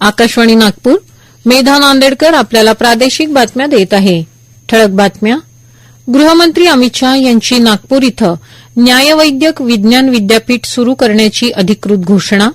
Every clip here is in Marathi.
आकाशवाणी नागपूर. मेधा नांदेडकर आपल्याला प्रादेशिक बातम्या देत आहे. ठळक बातम्या. गृहमंत्री अमित शहा यांची नागपूर इथं न्यायवैद्यक विज्ञान विद्यापीठ सुरू करण्याची अधिकृत घोषणा.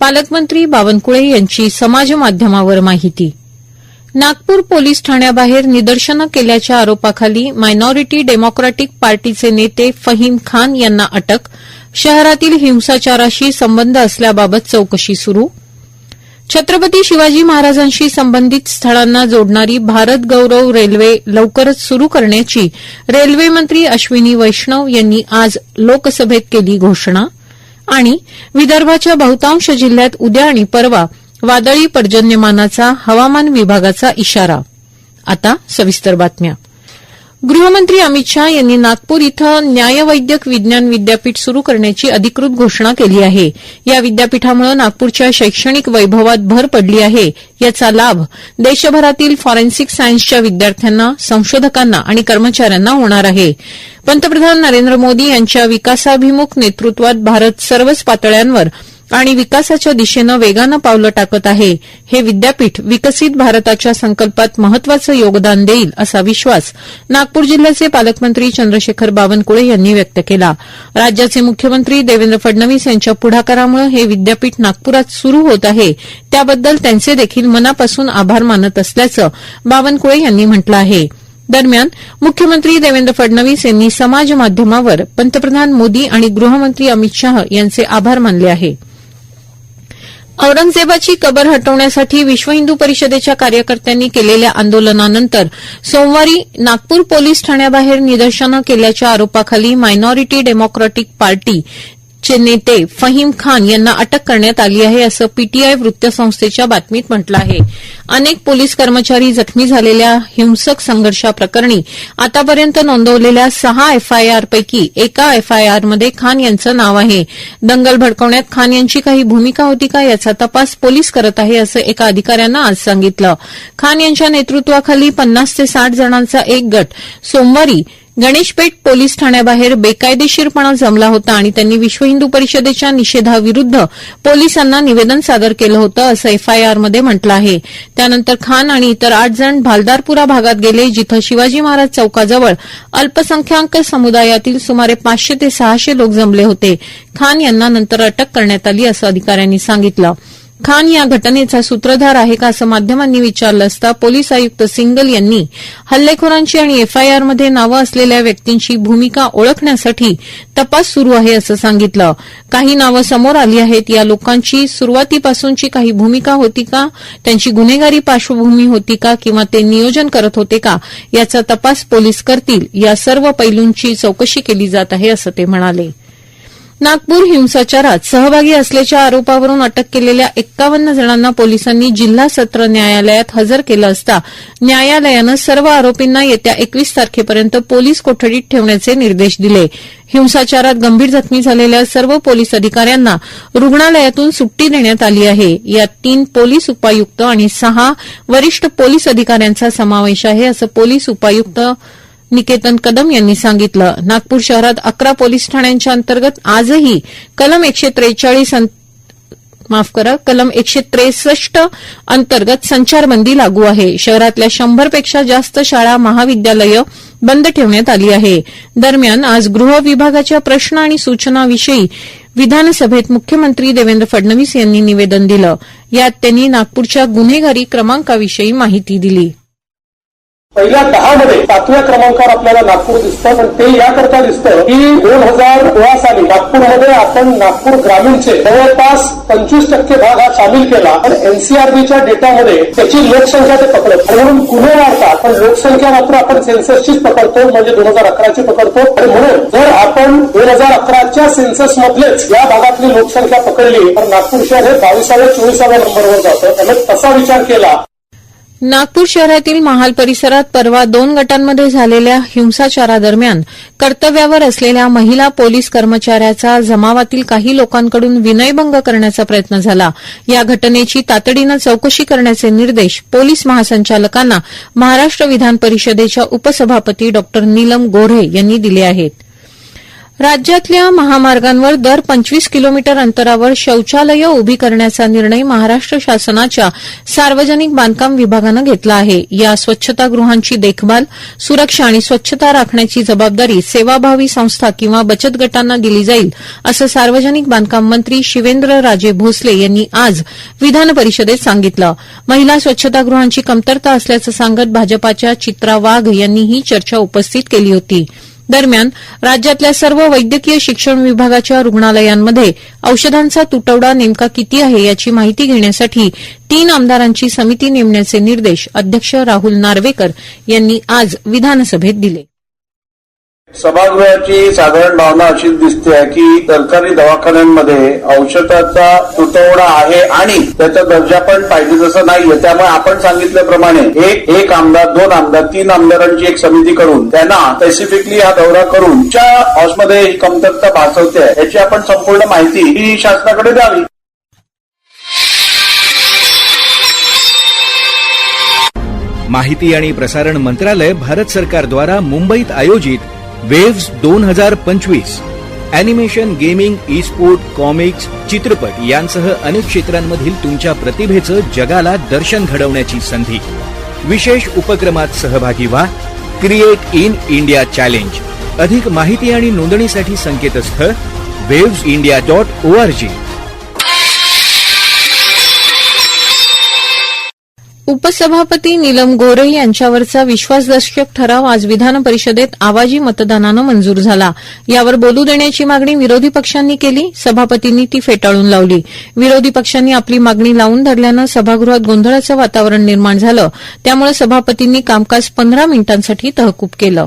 पालकमंत्री बावनकुळे यांची समाज माध्यमावर माहिती. नागपूर पोलीस ठाण्याबाहेर निदर्शनं केल्याच्या आरोपाखाली मायनॉरिटी डेमोक्रॅटिक पार्टीचे नेते फहीम खान यांना अटक शहरातील हिंसाचाराशी संबंध असल्याबाबत चौकशी सुरू छत्रपती शिवाजी महाराजांशी संबंधित स्थळांना जोडणारी भारत गौरव रेल्वे लवकरच सुरू करण्याची रेल्वे मंत्री अश्विनी वैष्णव यांनी आज लोकसभेत केली घोषणा. आणि विदर्भाच्या बहुतांश जिल्ह्यात उद्या आणि परवा वादळी पर्जन्यमानाचा हवामान विभागाचा इशारा. आता सविस्तर बातम्या. गृहमंत्री अमित शहा यांनी नागपूर इथं न्यायवैद्यक विज्ञान विद्यापीठ सुरू करण्याची अधिकृत घोषणा केली आहे. या विद्यापीठामुळे नागपूरच्या शैक्षणिक वैभवात भर पडली आहे. याचा लाभ देशभरातील फॉरेन्सिक सायन्सच्या विद्यार्थ्यांना संशोधकांना आणि कर्मचाऱ्यांना होणार आहे. पंतप्रधान नरेंद्र मोदी यांच्या विकासाभिमुख नेतृत्वात भारत सर्वच पातळ्यांवर आणि विकासाच्या दिशेनं वेगानं पावलं टाकत आहे. हे विद्यापीठ विकसित भारताच्या संकल्पात महत्वाचं योगदान देईल असा विश्वास नागपूर जिल्ह्याचे पालकमंत्री चंद्रशेखर बावनकुळे यांनी व्यक्त केला. राज्याचे मुख्यमंत्री देवेंद्र फडणवीस यांच्या पुढाकारामुळे हे विद्यापीठ नागपुरात सुरू होत आहे. त्याबद्दल त्यांचे देखील मनापासून आभार मानत असल्याचं बावनकुळे यांनी म्हटलं आहे. दरम्यान मुख्यमंत्री देवेंद्र फडणवीस यांनी समाज माध्यमावर पंतप्रधान मोदी आणि गृहमंत्री अमित शाह यांचे आभार मानले आहे. औरंगजेबाची कबर हटवण्यासाठी विश्व हिंदू परिषदेच्या कार्यकर्त्यांनी केलेल्या आंदोलनानंतर सोमवारी नागपूर पोलीस ठाण्याबाहेर निदर्शनं केल्याच्या आरोपाखाली मायनॉरिटी डेमोक्रॅटिक पार्टी चे नेते फहीम खान यांना अटक करण्यात आली आहे असं पीटीआय वृत्तसंस्थेच्या बातमीत म्हटलं आहे. अनेक पोलीस कर्मचारी जखमी झालेल्या हिंसक संघर्षाप्रकरणी आतापर्यंत नोंदवलेल्या सहा एफआयआरपैकी एका एफआयआरमध्ये खान यांचं नाव आहे. दंगल भडकवण्यात खान यांची काही भूमिका होती का याचा तपास पोलीस करत आहे असं एका अधिकाऱ्यानं आज सांगितलं. खान यांच्या नेतृत्वाखाली पन्नास ते साठ जणांचा एक गट सोमवारी गणेशपेठ पोलीस ठाण्याबाहेर बेकायदेशीरपणा जमला होता आणि त्यांनी विश्व हिंदू परिषदेच्या निषेधाविरुद्ध पोलिसांना निवेदन सादर केलं होतं असं एफआयआरमध्ये म्हटलं आहे. त्यानंतर खान आणि इतर आठ जण भालदारपुरा भागात गेले जिथं शिवाजी महाराज चौकाजवळ अल्पसंख्याक समुदायातील सुमारे पाचशे ते सहाशे लोक जमले होते. खान यांना नंतर अटक करण्यात आली असं अधिकाऱ्यांनी सांगितलं. खान या घटनेचा सूत्रधार आहे का असं माध्यमांनी विचारलं असता पोलीस आयुक्त सिंगल यांनी हल्लेखोरांची आणि एफआयआरमध्ये नावं असलेल्या व्यक्तींची भूमिका ओळखण्यासाठी तपास सुरू आहे असं सांगितलं. काही नावं समोर आली आहेत. या लोकांची सुरुवातीपासूनची काही भूमिका होती का? त्यांची गुन्हेगारी पार्श्वभूमी होती का? किंवा ते नियोजन करत होते का? याचा तपास पोलीस करतील. या सर्व पैलूंची चौकशी केली जात आहे असं ते म्हणाले. नागपूर हिंसाचारात सहभागी असल्याच्या आरोपावरून अटक केलेल्या एक्कावन्न जणांना पोलिसांनी जिल्हा सत्र न्यायालयात हजर केलं असता न्यायालयानं सर्व आरोपींना येत्या एकवीस तारखेपर्यंत पोलीस कोठडीत ठेवण्याचे निर्देश दिले. हिंसाचारात गंभीर जखमी झालेल्या सर्व पोलीस अधिकाऱ्यांना रुग्णालयातून सुट्टी देण्यात आली आहे. यात तीन पोलीस उपायुक्त आणि सहा वरिष्ठ पोलीस अधिकाऱ्यांचा समावेश आहे असं पोलीस उपायुक्त निकेतन कदम यांनी सांगितलं. नागपूर शहरात अकरा पोलीस ठाण्यांच्या अंतर्गत आजही कलम एकशे त्रेचाळीस माफ करा कलम एकशे त्रेसष्ट अंतर्गत संचारबंदी लागू आहे. शहरातल्या शंभरपेक्षा जास्त शाळा महाविद्यालयं बंद ठेवण्यात आली आहे. दरम्यान आज गृह विभागाच्या प्रश्न आणि सूचनाविषयी विधानसभेत मुख्यमंत्री देवेंद्र फडणवीस यांनी निवेदन दिलं. यात त्यांनी नागपूरच्या गुन्हेगारी क्रमांकाविषयी माहिती दिली. पहिल्या दहा मध्ये सातव्या क्रमांकावर आपल्याला नागपूर दिसतं पण ते याकरता दिसतं की दोन हजार सोळा साली नागपूरमध्ये आपण नागपूर ग्रामीणचे जवळपास पंचवीस टक्के भाग हा सामील केला पण एनसीआरबीच्या डेटामध्ये त्याची लोकसंख्या ते पकडत. म्हणून गुन्हे वाढतात पण लोकसंख्या मात्र आपण सेन्ससचीच पकडतो म्हणजे दोन हजार अकराची पकडतो. आणि म्हणून जर आपण दोन हजार अकराच्या सेन्सस मधलेच या भागातली लोकसंख्या पकडली तर नागपूर शहर हे बावीसाव्या चोवीसाव्या नंबरवर जातं. त्यामुळे तसा विचार केला नागपूर शहरातील महाल परिसरात परवा दोन गटांमध्ये झालेल्या हिंसाचारादरम्यान कर्तव्यावर असलेल्या महिला पोलीस कर्मचाऱ्याचा जमावातील काही लोकांकडून विनयभंग करण्याचा प्रयत्न झाला. या घटनेची तातडीनं चौकशी करण्याचे निर्देश पोलीस महासंचालकांना महाराष्ट्र विधान परिषदेच्या उपसभापती डॉ नीलम गोऱ्हे यांनी दिले आहेत. राज्यातल्या महामार्गांवर दर पंचवीस किलोमीटर अंतरावर शौचालयं उभी करण्याचा निर्णय महाराष्ट्र शासनाच्या सार्वजनिक बांधकाम विभागानं घेतला आहे. या स्वच्छतागृहांची देखभाल सुरक्षा आणि स्वच्छता राखण्याची जबाबदारी सेवाभावी संस्था किंवा बचत गटांना दिली जाईल असं सार्वजनिक बांधकाम मंत्री शिवेंद्र राजे भोसले यांनी आज विधान परिषदेत सांगितलं. महिला स्वच्छतागृहांची कमतरता असल्याचं सांगत भाजपाच्या चित्रा वाघ यांनी ही चर्चा उपस्थित केली होती. दरम्यान राज्यातल्या सर्व वैद्यकीय शिक्षण विभागाच्या रुग्णालयांमध्ये औषधांचा तुटवडा नेमका किती आहे याची माहिती घेण्यासाठी तीन आमदारांची समिती नेमण्याचे निर्देश अध्यक्ष राहुल नार्वेकर यांनी आज विधानसभेत दिले. सभागृहाची साधारण भावना अशीच दिसते की सरकारी दवाखान्यांमध्ये औषधाचा तुटवडा आहे आणि त्याचा दर्जा पण पाहिजे तसं नाहीये. त्यामुळे आपण सांगितल्याप्रमाणे एक एक आमदार दोन आमदार तीन आमदारांची एक समिती करून त्यांना स्पेसिफिकली हा दौरा करून च्या हॉस्मध्ये ही कमतरता भासवते. याची आपण संपूर्ण माहिती ही शासनाकडे द्यावी. माहिती आणि प्रसारण मंत्रालय भारत सरकार द्वारा मुंबईत आयोजित वेव्स दोन हजार पंचवीस animation gaming esport comics चित्रपट यांसह अनेक क्षेत्रांमधील तुमच्या प्रतिभेचं जगाला दर्शन घडवण्याची संधी. विशेष उपक्रमात सहभागी व्हा. क्रिएट इन इंडिया चॅलेंज अधिक माहिती आणि नोंदणीसाठी संकेतस्थळ waves India dot O R G. उपसभापती नीलम गोरे यांच्यावरचा विश्वासदर्शक ठराव आज विधान परिषदेत आवाजी मतदानानं मंजूर झाला. यावर बोलू देण्याची मागणी विरोधी पक्षांनी केली सभापतींनी ती फेटाळून लावली. विरोधी पक्षांनी आपली मागणी लावून धरल्यानं सभागृहात गोंधळाचं वातावरण निर्माण झालं. त्यामुळे सभापतींनी कामकाज पंधरा मिनिटांसाठी तहकूब केलं.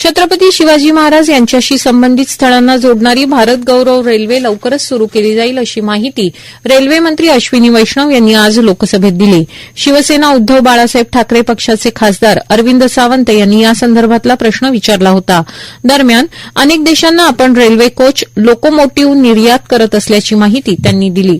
छत्रपती शिवाजी महाराज यांच्याशी संबंधित स्थळांना जोडणारी भारत गौरव रेल्वे लवकरच सुरू केली जाईल अशी माहिती रेल्वे मंत्री अश्विनी वैष्णव यांनी आज लोकसभेत दिली. शिवसेना उद्धव बाळासाहेब ठाकरे पक्षाचे खासदार अरविंद सावंत यांनी या संदर्भातला प्रश्न विचारला होता. दरम्यान अनेक देशांना आपण रेल्वे कोच लोकोमोटिव्ह निर्यात करत असल्याची माहिती त्यांनी दिली.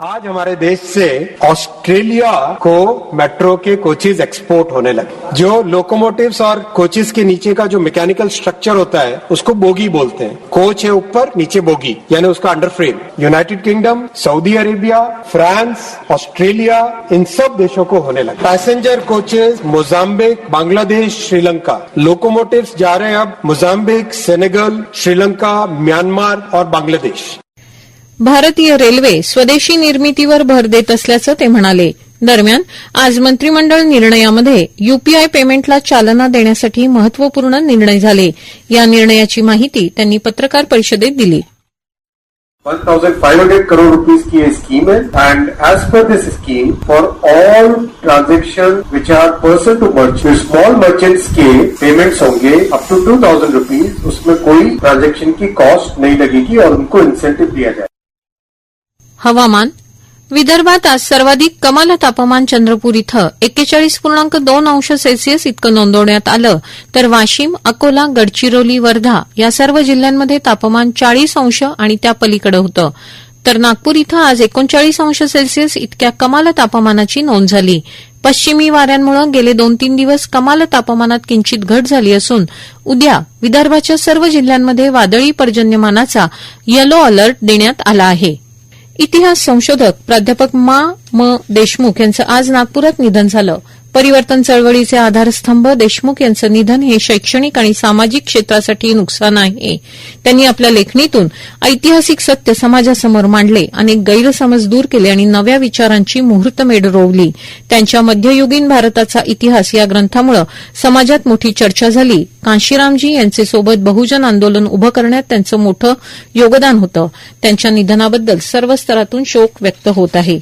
आज हमारे देश से ऑस्ट्रेलिया को मेट्रो के कोचेज एक्सपोर्ट होने लगे। जो लोकोमोटिव्स और कोचेज के नीचे का जो मैकेनिकल स्ट्रक्चर होता है, उसको बोगी बोलते हैं। कोच है ऊपर, नीचे बोगी, यानी उसका under frame United Kingdom Saudi Arabia France Australia in सब देशों को होने लगे। Passenger coaches Mozambique Bangladesh Sri Lanka locomotive जा रहे हैं अब मोजाम्बिक सेनेगल श्रीलंका म्यांमार और बांग्लादेश भारतीय रेल्वे स्वदेशी निर्मितीवर भर देत असल्याचं ते म्हणाले. दरम्यान आज मंत्रिमंडळ निर्णयामध्ये यूपीआय पेमेंटला चालना देण्यासाठी महत्त्वपूर्ण निर्णय झाले. या निर्णयाची माहिती त्यांनी पत्रकार परिषदेत दिली. 1,500 crore rupees की स्कीम है and as per this scheme for all transaction which are person to merchant small merchants K payments होंगे अप टू 2,000 रुपीज उसमें कोई ट्रांजेक्शन की कॉस्ट नहीं लगेगी और उनको इंसेंटिव दिया जाएगा। हवामान. विदर्भात आज सर्वाधिक कमाल तापमान चंद्रपूर इथं एक्केचाळीस पूर्णांक दोन अंश सेल्सिअस इतकं नोंदवण्यात आलं. तर वाशिम अकोला गडचिरोली वर्धा या सर्व जिल्ह्यांमध्ये तापमान चाळीस अंश आणि त्या पलीकडे होतं. तर नागपूर इथं आज एकोणचाळीस अंश सेल्सिअस इतक्या कमाल तापमानाची नोंद झाली. पश्चिमी वाऱ्यांमुळे गेले दोन तीन दिवस कमाल तापमानात किंचित घट झाली असून उद्या विदर्भाच्या सर्व जिल्ह्यांमध्ये वादळी पर्जन्यमानाचा येलो अलर्ट देण्यात आला आहे. इतिहास संशोधक प्राध्यापक मा म देशमुख यांचं आज नागपुरात निधन झालं. परिवर्तन चळवळीचे आधारस्तंभ देशमुख यांचं निधन हे शैक्षणिक आणि सामाजिक क्षेत्रासाठी नुकसान आहे. त्यांनी आपल्या लेखणीतून ऐतिहासिक सत्य समाजासमोर मांडले अनेक गैरसमज दूर केले आणि नव्या विचारांची मुहूर्तमेढ रोवली. त्यांच्या मध्ययुगीन भारताचा इतिहास या ग्रंथामुळे समाजात मोठी चर्चा झाली. कांशीरामजी यांचे सोबत बहुजन आंदोलन उभं करण्यात त्यांचं मोठं योगदान होतं. त्यांच्या निधनाबद्दल सर्व स्तरातून शोक व्यक्त होत आहे.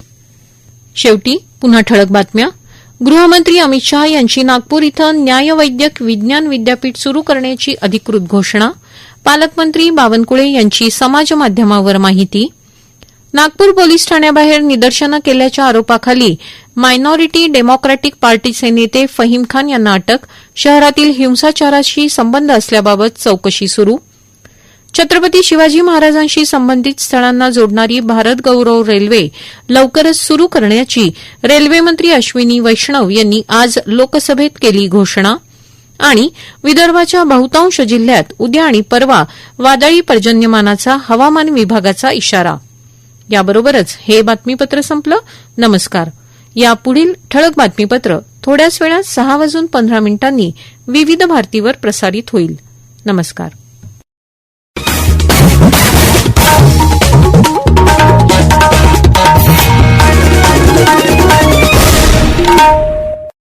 गृहमंत्री अमित शहा यांची नागपूर इथं न्यायवैद्यक विज्ञान विद्यापीठ सुरू करण्याची अधिकृत घोषणा. पालकमंत्री बावनकुळे यांची समाज माध्यमावर माहिती. नागपूर पोलीस ठाण्याबाहेर निदर्शनं केल्याच्या आरोपाखाली मायनॉरिटी डेमोक्रॅटिक पार्टीचे नेते फहीम खान यांना अटक. शहरातील हिंसाचाराशी संबंध असल्याबाबत चौकशी सुरू. छत्रपती शिवाजी महाराजांशी संबंधित स्थळांना जोडणारी भारत गौरव रेल्वे लवकरच सुरू करण्याची रेल्वेमंत्री अश्विनी वैष्णव यांनी आज लोकसभेत केली घोषणा. आणि विदर्भाच्या बहुतांश जिल्ह्यात उद्या आणि परवा वादळी पर्जन्यमानाचा हवामान विभागाचा इशारा. याबरोबरच हे बातमीपत्र संपलं. नमस्कार. या पुढील ठळक बातमीपत्र थोड्याच वेळात सहा वाजून पंधरा मिनिटांनी विविध भारतीवर प्रसारित होईल. नमस्कार.